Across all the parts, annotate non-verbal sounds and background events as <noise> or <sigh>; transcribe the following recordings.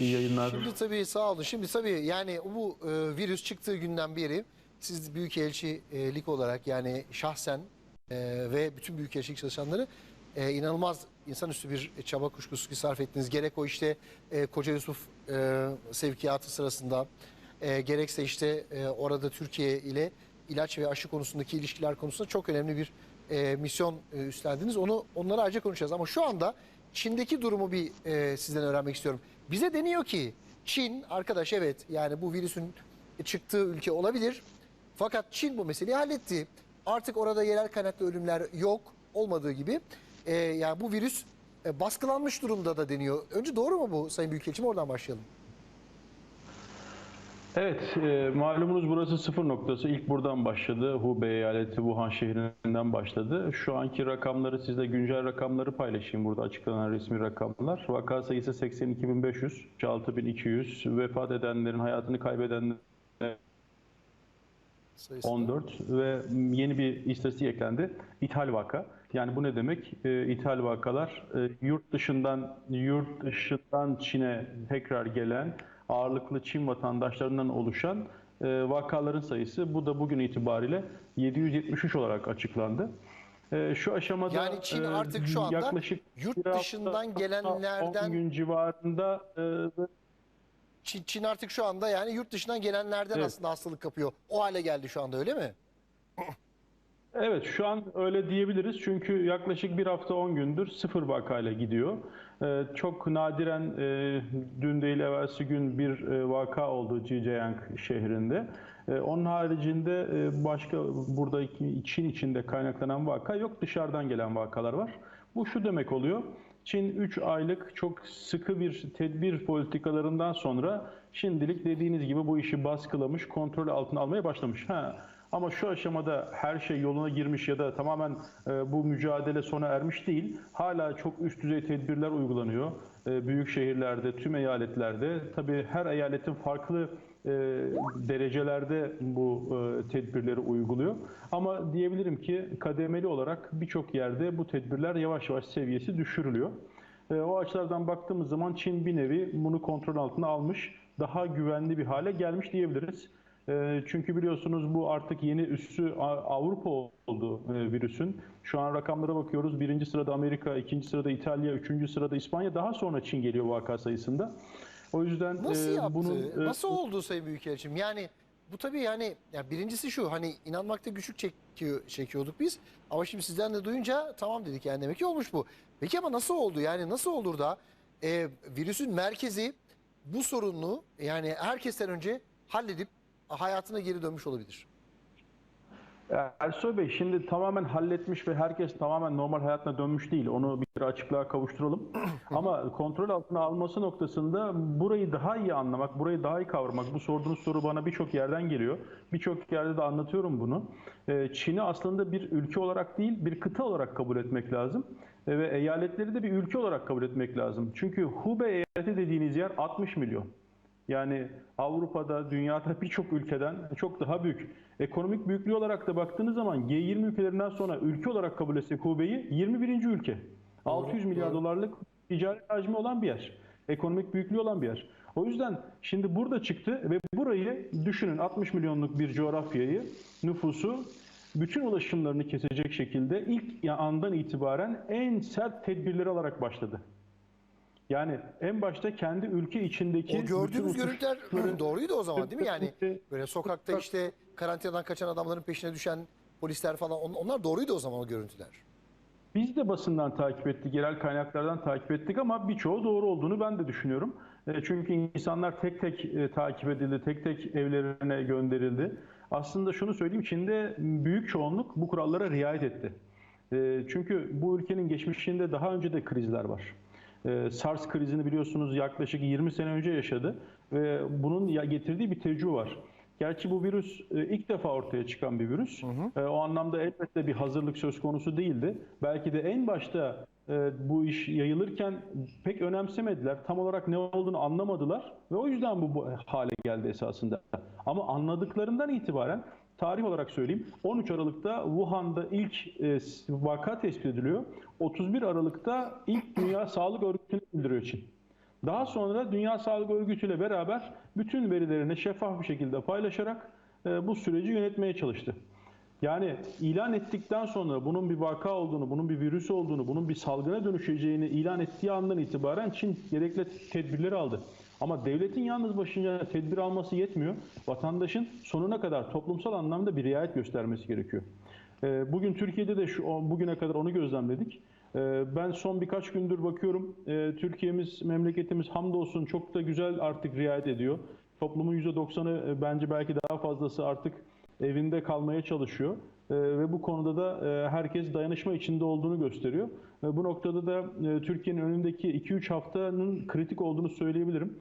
İyi yayınlar. Şimdi tabii sağ olun. Şimdi tabii yani bu e, virüs çıktığı günden beri siz büyükelçilik olarak yani şahsen e, ve bütün büyükelçilik çalışanları e, inanılmaz insanüstü bir çaba kuşkusuz ki sarf ettiniz. Gerek o işte e, Koca Yusuf e, sevkiyatı sırasında e, gerekse işte e, orada Türkiye ile ilaç ve aşı konusundaki ilişkiler konusunda çok önemli bir e, misyon e, üstlendiniz. Onu onları ayrıca konuşacağız ama şu anda Çin'deki durumu bir e, sizden öğrenmek istiyorum. Bize deniyor ki Çin arkadaş evet yani bu virüsün çıktığı ülke olabilir. Fakat Çin bu meseleyi halletti. Artık orada yerel kaynaklı ölümler yok olmadığı gibi. E, yani bu virüs e, baskılanmış durumda da deniyor. Önce doğru mu bu Sayın Büyükelçim? Oradan başlayalım. Evet, e, malumunuz burası sıfır noktası. İlk buradan başladı. Hubei eyaleti Wuhan şehrinden başladı. Şu anki rakamları sizle güncel rakamları paylaşayım burada açıklanan resmi rakamlar. Vaka sayısı 82.500, 6.200, vefat edenlerin, hayatını kaybedenlerin Sayısı. 14 ve yeni bir istatistik eklendi. İthal vaka. Yani bu ne demek? E, ithal vakalar e, yurt dışından yurt dışından Çin'e tekrar gelen ağırlıklı Çin vatandaşlarından oluşan e, vakaların sayısı bu da bugün itibariyle 773 olarak açıklandı. E, şu aşamada Yani Çin e, artık şu anda yaklaşık yurt hafta, dışından gelenlerden- 10 gün civarında Çin, Çin artık şu anda yani yurt dışından gelenlerden Evet. aslında hastalık kapıyor. O hale geldi şu anda öyle mi? Evet şu an öyle diyebiliriz çünkü yaklaşık bir hafta 10 gündür sıfır vakayla gidiyor. Ee, çok nadiren e, dün değil evvelsi gün bir e, vaka oldu Zhejiang şehrinde. E, onun haricinde e, başka burada Çin içinde kaynaklanan vaka yok dışarıdan gelen vakalar var. Bu şu demek oluyor. Çin 3 aylık çok sıkı bir tedbir politikalarından sonra şimdilik dediğiniz gibi bu işi baskılamış, kontrol altına almaya başlamış. Ha, ama şu aşamada her şey yoluna girmiş ya da tamamen e, bu mücadele sona ermiş değil. Hala çok üst düzey tedbirler uygulanıyor. E, büyük şehirlerde, tüm eyaletlerde. Tabii her eyaletin farklı e, derecelerde bu e, tedbirleri uyguluyor. Ama diyebilirim ki kademeli olarak birçok yerde bu tedbirler yavaş yavaş seviyesi düşürülüyor. E, o açılardan baktığımız zaman Çin bir nevi bunu kontrol altına almış, daha güvenli bir hale gelmiş diyebiliriz. E, Çünkü biliyorsunuz bu artık yeni üssü Avrupa oldu e, virüsün. Şu an rakamlara bakıyoruz. Birinci sırada Amerika, ikinci sırada İtalya, üçüncü sırada İspanya. Daha sonra Çin geliyor vaka sayısında. O yüzden Nasıl e, yaptı? bunun e, Nasıl oldu Sayın Büyükelçim? Yani bu tabii yani ya birincisi şu hani inanmakta güçlük çekiyor, çekiyorduk biz. Ama şimdi sizden de duyunca tamam dedik yani demek ki olmuş bu. Peki ama nasıl oldu? Yani nasıl olur da e, virüsün merkezi bu sorununu yani herkesten önce halledip hayatına geri dönmüş olabilir? Ersoy Bey şimdi tamamen halletmiş ve herkes tamamen normal hayatına dönmüş değil. Onu bir kere açıklığa kavuşturalım. <clears throat> Ama kontrol altına alması noktasında burayı daha iyi anlamak, burayı daha iyi kavramak. Bu sorduğunuz soru bana birçok yerden geliyor. Birçok yerde de anlatıyorum bunu. Ee, Çin'i aslında bir ülke olarak değil, bir kıta olarak kabul etmek lazım. Ee, Ve eyaletleri de bir ülke olarak kabul etmek lazım. Çünkü Hubei eyaleti dediğiniz yer 60 milyon. Yani Avrupa'da, dünyada birçok ülkeden çok daha büyük. Ekonomik büyüklüğü olarak da baktığınız zaman G20 ülkelerinden sonra ülke olarak kabul etsek Hubei'yi 21. ülke. 600 milyar doğru. dolarlık ticari hacmi olan bir yer. Ekonomik büyüklüğü olan bir yer. O yüzden şimdi burada çıktı ve burayı düşünün 60 milyonluk bir coğrafyayı, nüfusu bütün ulaşımlarını kesecek şekilde ilk andan itibaren en sert tedbirleri alarak başladı. Yani en başta kendi ülke içindeki O gördüğümüz görüntüler uçuşların- doğruydu o zaman değil mi? Yani böyle sokakta işte karantinadan kaçan adamların peşine düşen polisler falan on- onlar doğruydu o zaman o görüntüler. Biz de basından takip ettik, yerel kaynaklardan takip ettik ama birçoğu doğru olduğunu ben de düşünüyorum. E, Çünkü insanlar tek tek e, takip edildi, tek tek evlerine gönderildi. Aslında şunu söyleyeyim, Çin'de büyük çoğunluk bu kurallara riayet etti. E, Çünkü bu ülkenin geçmişinde daha önce de krizler var. E, SARS krizini biliyorsunuz yaklaşık 20 sene önce yaşadı ve bunun ya- getirdiği bir tecrübe var. Gerçi bu virüs e, ilk defa ortaya çıkan bir virüs. E, O anlamda elbette bir hazırlık söz konusu değildi. Belki de en başta e, bu iş yayılırken pek önemsemediler. Tam olarak ne olduğunu anlamadılar ve o yüzden bu hale geldi esasında. Ama anladıklarından itibaren tarih olarak söyleyeyim 13 Aralık'ta Wuhan'da ilk e, vaka tespit ediliyor. 31 Aralık'ta ilk Dünya Sağlık Örgütü'ne bildiriyor Çin. Daha sonra Dünya Sağlık Örgütü ile beraber bütün verilerini şeffaf bir şekilde paylaşarak e, bu süreci yönetmeye çalıştı. Yani ilan ettikten sonra bunun bir vaka olduğunu, bunun bir virüs olduğunu, bunun bir salgına dönüşeceğini ilan ettiği andan itibaren Çin gerekli tedbirleri aldı. Ama devletin yalnız başına tedbir alması yetmiyor. Vatandaşın sonuna kadar toplumsal anlamda bir riayet göstermesi gerekiyor. Ee, Bugün Türkiye'de de şu bugüne kadar onu gözlemledik. Ee, Ben son birkaç gündür bakıyorum. Ee, Türkiye'miz, memleketimiz hamdolsun çok da güzel artık riayet ediyor. Toplumun %90'ı e, bence belki daha fazlası artık evinde kalmaya çalışıyor. Ee, Ve bu konuda da e, herkes dayanışma içinde olduğunu gösteriyor. Ve bu noktada da e, Türkiye'nin önündeki 2-3 haftanın kritik olduğunu söyleyebilirim.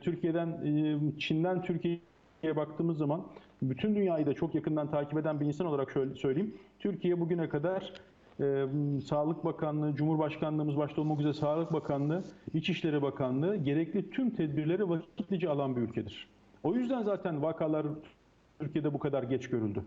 Türkiye'den, e, Çin'den Türkiye'ye baktığımız zaman bütün dünyayı da çok yakından takip eden bir insan olarak şöyle söyleyeyim. Türkiye bugüne kadar e, Sağlık Bakanlığı, Cumhurbaşkanlığımız başta olmak üzere Sağlık Bakanlığı, İçişleri Bakanlığı gerekli tüm tedbirleri vakitlice alan bir ülkedir. O yüzden zaten vakalar Türkiye'de bu kadar geç görüldü.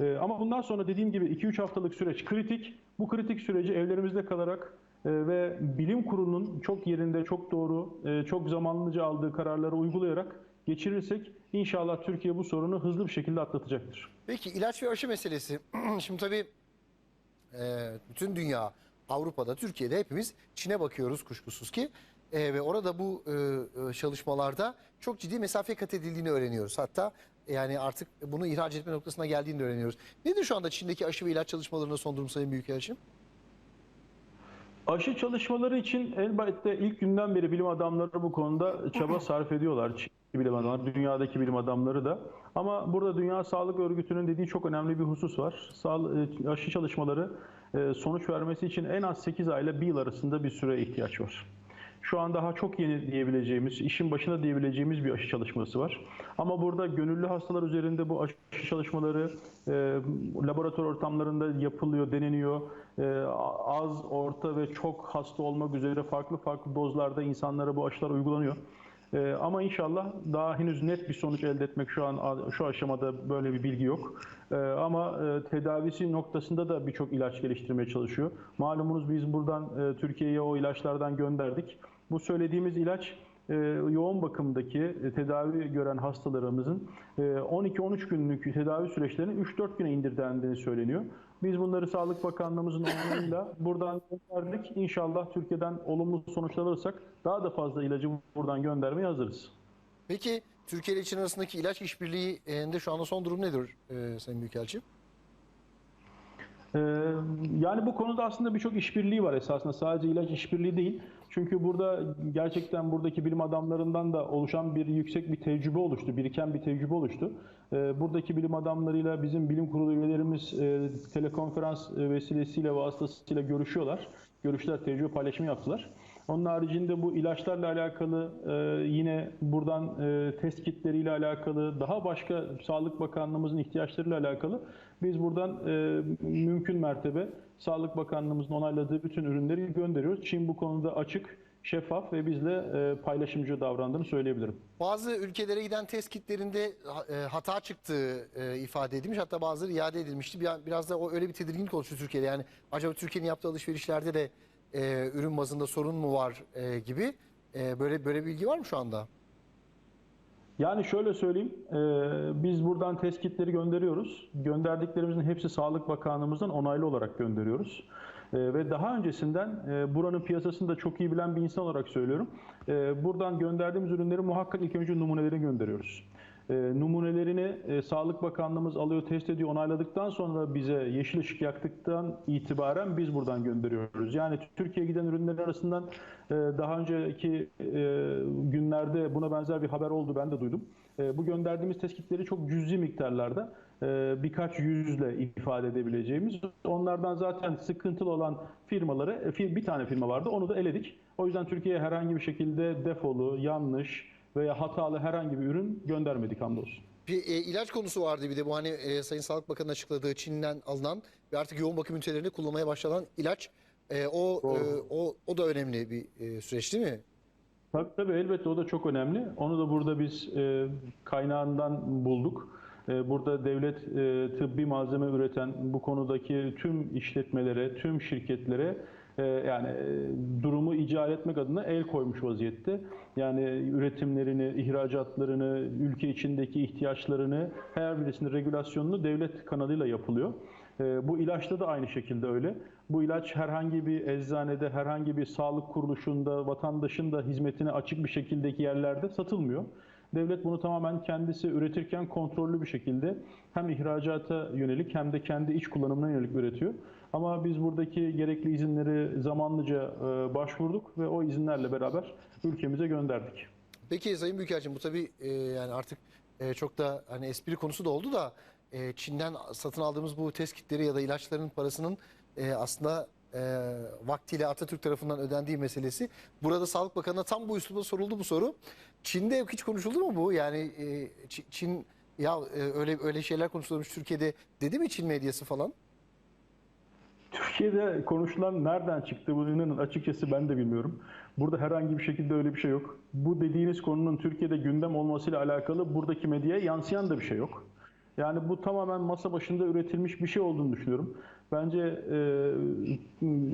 Ee, ama bundan sonra dediğim gibi 2-3 haftalık süreç kritik. Bu kritik süreci evlerimizde kalarak e, ve bilim kurulunun çok yerinde, çok doğru, e, çok zamanlıca aldığı kararları uygulayarak geçirirsek inşallah Türkiye bu sorunu hızlı bir şekilde atlatacaktır. Peki ilaç ve aşı meselesi. <clears throat> Şimdi tabii e, bütün dünya, Avrupa'da, Türkiye'de hepimiz Çin'e bakıyoruz kuşkusuz ki. E, ve orada bu e, e, çalışmalarda çok ciddi mesafe kat edildiğini öğreniyoruz. Hatta yani artık bunu ihraç etme noktasına geldiğini de öğreniyoruz. Nedir şu anda Çin'deki aşı ve ilaç çalışmalarında son durum Sayın Büyükelçim? Aşı çalışmaları için elbette ilk günden beri bilim adamları bu konuda çaba <clears throat> sarf ediyorlar. Çin'deki bilim adamları, dünyadaki bilim adamları da. Ama burada Dünya Sağlık Örgütü'nün dediği çok önemli bir husus var. E, aşı çalışmaları e, sonuç vermesi için en az 8 ay ile 1 yıl arasında bir süre ihtiyaç var. Şu an daha çok yeni diyebileceğimiz, işin başına diyebileceğimiz bir aşı çalışması var. Ama burada gönüllü hastalar üzerinde bu aşı çalışmaları e, laboratuvar ortamlarında yapılıyor, deneniyor. E, az, orta ve çok hasta olmak üzere farklı farklı dozlarda insanlara bu aşılar uygulanıyor. E, ama inşallah daha henüz net bir sonuç elde etmek şu an şu aşamada böyle bir bilgi yok. E, ama e, tedavisi noktasında da birçok ilaç geliştirmeye çalışıyor. Malumunuz biz buradan e, Türkiye'ye o ilaçlardan gönderdik. Bu söylediğimiz ilaç e, yoğun bakımdaki e, tedavi gören hastalarımızın e, 12-13 günlük tedavi süreçlerini 3-4 güne indirdendiğini söyleniyor. Biz bunları Sağlık Bakanlığımızın onayıyla buradan gönderdik. İnşallah Türkiye'den olumlu sonuçlar alırsak daha da fazla ilacı buradan göndermeye hazırız. Peki Türkiye ile Çin arasındaki ilaç işbirliğinde şu anda son durum nedir e, Sayın Büyükelçim? Ee, Yani bu konuda aslında birçok işbirliği var esasında. Sadece ilaç işbirliği değil. Çünkü burada gerçekten buradaki bilim adamlarından da oluşan bir yüksek bir tecrübe oluştu. Biriken bir tecrübe oluştu. Ee, Buradaki bilim adamlarıyla bizim bilim kurulu üyelerimiz e, telekonferans vesilesiyle vasıtasıyla görüşüyorlar. Görüşler, tecrübe paylaşımı yaptılar. Onun haricinde bu ilaçlarla alakalı e, yine buradan e, test kitleriyle alakalı daha başka Sağlık Bakanlığımızın ihtiyaçlarıyla alakalı biz buradan e, mümkün mertebe Sağlık Bakanlığımızın onayladığı bütün ürünleri gönderiyoruz. Çin bu konuda açık, şeffaf ve bizle e, paylaşımcı davrandığını söyleyebilirim. Bazı ülkelere giden test kitlerinde e, hata çıktığı e, ifade edilmiş. Hatta bazıları iade edilmişti. Bir- Biraz da o öyle bir tedirginlik oluştu Türkiye'de. Yani acaba Türkiye'nin yaptığı alışverişlerde de e, ürün bazında sorun mu var e, gibi. E, böyle böyle bilgi var mı şu anda? Yani şöyle söyleyeyim, e, biz buradan test kitleri gönderiyoruz. Gönderdiklerimizin hepsi Sağlık Bakanlığımızdan onaylı olarak gönderiyoruz. E, ve daha öncesinden e, buranın piyasasını da çok iyi bilen bir insan olarak söylüyorum. E, buradan gönderdiğimiz ürünleri muhakkak ilk önce numunelerini gönderiyoruz. E, numunelerini e, Sağlık Bakanlığımız alıyor, test ediyor, onayladıktan sonra bize yeşil ışık yaktıktan itibaren biz buradan gönderiyoruz. Yani Türkiye'ye giden ürünler arasından e, daha önceki e, günlerde buna benzer bir haber oldu, ben de duydum. E, bu gönderdiğimiz test kitleri çok cüzi miktarlarda e, birkaç yüzle ifade edebileceğimiz. Onlardan zaten sıkıntılı olan firmaları, e, bir tane firma vardı, onu da eledik. O yüzden Türkiye'ye herhangi bir şekilde defolu, yanlış veya hatalı herhangi bir ürün göndermedik hamdolsun. Bir e, ilaç konusu vardı bir de bu hani e, Sayın Sağlık Bakanı'nın açıkladığı Çin'den alınan ve artık yoğun bakım ünitelerinde kullanmaya başlanan ilaç. E, o, e, o o da önemli bir e, süreç değil mi? Tabii tabii elbette o da çok önemli. Onu da burada biz e, kaynağından bulduk. E, burada devlet e, tıbbi malzeme üreten bu konudaki tüm işletmelere, tüm şirketlere yani e, durumu icra etmek adına el koymuş vaziyette. Yani üretimlerini, ihracatlarını, ülke içindeki ihtiyaçlarını, her birisinin regülasyonunu devlet kanalıyla yapılıyor. E, Bu ilaçta da aynı şekilde öyle. Bu ilaç herhangi bir eczanede, herhangi bir sağlık kuruluşunda, vatandaşın da hizmetine açık bir şekildeki yerlerde satılmıyor. Devlet bunu tamamen kendisi üretirken kontrollü bir şekilde hem ihracata yönelik hem de kendi iç kullanımına yönelik üretiyor. Ama biz buradaki gerekli izinleri zamanlıca e, başvurduk ve o izinlerle beraber ülkemize gönderdik. Peki Sayın Büyükelçim bu tabii e, yani artık e, çok da hani espri konusu da oldu da e, Çin'den satın aldığımız bu test kitleri ya da ilaçların parasının e, aslında e, vaktiyle Atatürk tarafından ödendiği meselesi. Burada Sağlık Bakanı'na tam bu üslubda soruldu bu soru. Çin'de hiç konuşuldu mu bu? Yani e, Çin- ya e, öyle öyle şeyler konuşulmuş Türkiye'de dedi mi Çin medyası falan? Türkiye'de konuşulan nereden çıktı bu inanın açıkçası ben de bilmiyorum. Burada herhangi bir şekilde öyle bir şey yok. Bu dediğiniz konunun Türkiye'de gündem olmasıyla alakalı buradaki medyaya yansıyan da bir şey yok. Yani bu tamamen masa başında üretilmiş bir şey olduğunu düşünüyorum. Bence e,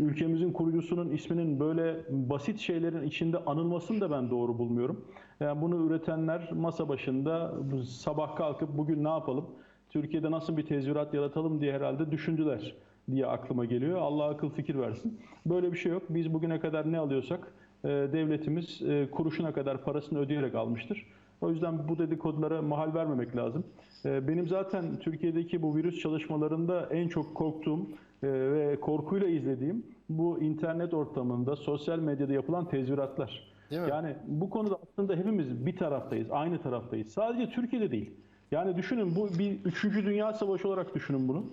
ülkemizin kurucusunun isminin böyle basit şeylerin içinde anılmasını da ben doğru bulmuyorum. Yani bunu üretenler masa başında sabah kalkıp bugün ne yapalım, Türkiye'de nasıl bir tezvirat yaratalım diye herhalde düşündüler diye aklıma geliyor. Allah akıl fikir versin. Böyle bir şey yok. Biz bugüne kadar ne alıyorsak e, devletimiz e, kuruşuna kadar parasını ödeyerek almıştır. O yüzden bu dedikodulara mahal vermemek lazım. E, Benim zaten Türkiye'deki bu virüs çalışmalarında en çok korktuğum e, ve korkuyla izlediğim bu internet ortamında, sosyal medyada yapılan tezviratlar. Yani bu konuda aslında hepimiz bir taraftayız, aynı taraftayız. Sadece Türkiye'de değil. Yani düşünün bu bir üçüncü dünya savaşı olarak düşünün bunu,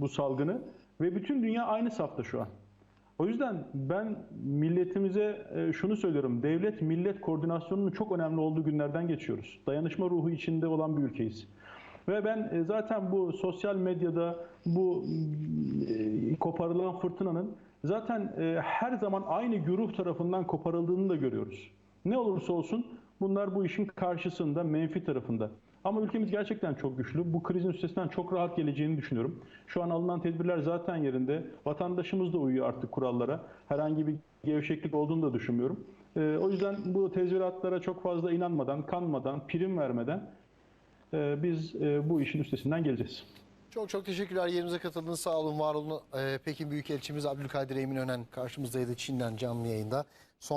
bu salgını. Ve bütün dünya aynı safta şu an. O yüzden ben milletimize e, şunu söylüyorum. Devlet millet koordinasyonunun çok önemli olduğu günlerden geçiyoruz. Dayanışma ruhu içinde olan bir ülkeyiz. Ve ben e, zaten bu sosyal medyada bu e, koparılan fırtınanın zaten her zaman aynı güruh tarafından koparıldığını da görüyoruz. Ne olursa olsun bunlar bu işin karşısında, menfi tarafında. Ama ülkemiz gerçekten çok güçlü. Bu krizin üstesinden çok rahat geleceğini düşünüyorum. Şu an alınan tedbirler zaten yerinde. Vatandaşımız da uyuyor artık kurallara. Herhangi bir gevşeklik olduğunu da düşünmüyorum. Ee, o yüzden bu tezviratlara çok fazla inanmadan, kanmadan, prim vermeden e, biz e, bu işin üstesinden geleceğiz. Çok çok teşekkürler. Yerimize katıldınız. Sağ olun, var olun. Ee, Pekin Büyükelçimiz Abdülkadir Emin Önen karşımızdaydı Çin'den canlı yayında. Son